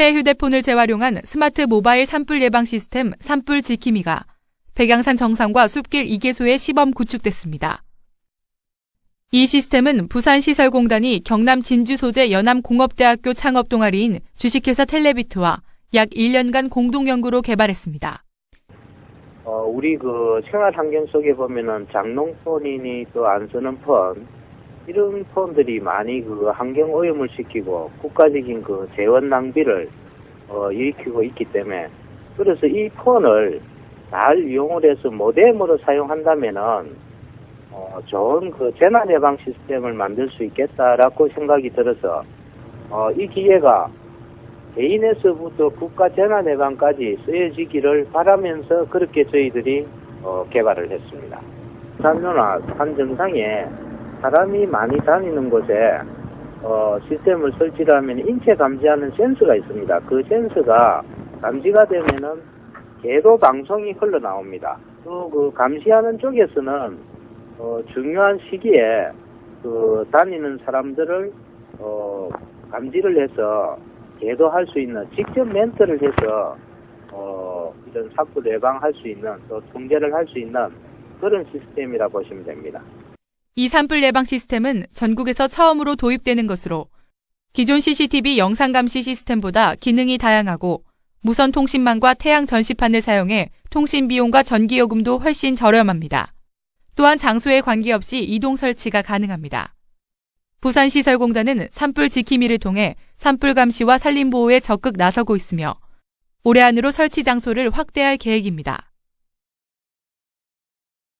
폐 휴대폰을 재활용한 스마트 모바일 산불 예방 시스템 산불 지킴이가 백양산 정상과 숲길 2개소에 시범 구축됐습니다. 이 시스템은 부산시설공단이 경남 진주 소재 연암공업대학교 창업 동아리인 주식회사 텔레비트와 약 1년간 공동 연구로 개발했습니다. 어, 우리 그 생활 환경 속에 보면은 장롱폰이니 또 안 쓰는 폰, 이런 폰들이 많이 그 환경 오염을 시키고 국가적인 그 재원 낭비를 어, 일으키고 있기 때문에 그래서 이 폰을 잘 이용을 해서 모뎀으로 사용한다면은 어, 좋은 그 재난 예방 시스템을 만들 수 있겠다라고 생각이 들어서 어, 이 기회가 개인에서부터 국가 재난 예방까지 쓰여지기를 바라면서 그렇게 저희들이 어, 개발을 했습니다. 산로나 산 정상에 사람이 많이 다니는 곳에 어, 시스템을 설치를 하면 인체 감지하는 센서가 있습니다. 그 센서가 감지가 되면은 궤도 방송이 흘러나옵니다. 또 그 감시하는 쪽에서는 어, 중요한 시기에 그 다니는 사람들을 어, 감지를 해서 계도할 수 있는 직접 멘트를 해서 어, 이런 사고 예방할 수 있는 또 통제를 할 수 있는 그런 시스템이라 보시면 됩니다. 이 산불 예방 시스템은 전국에서 처음으로 도입되는 것으로 기존 CCTV 영상 감시 시스템보다 기능이 다양하고 무선 통신망과 태양 전시판을 사용해 통신 비용과 전기 요금도 훨씬 저렴합니다. 또한 장소에 관계없이 이동 설치가 가능합니다. 부산시설공단은 산불 지킴이를 통해 산불 감시와 산림 보호에 적극 나서고 있으며 올해 안으로 설치 장소를 확대할 계획입니다.